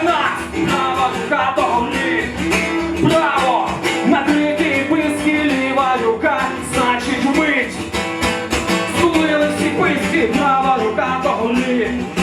для нас авокадо вниз Право на третій писки, ліва рука, значить вмить. Стулили всі писки, права рука, то вниз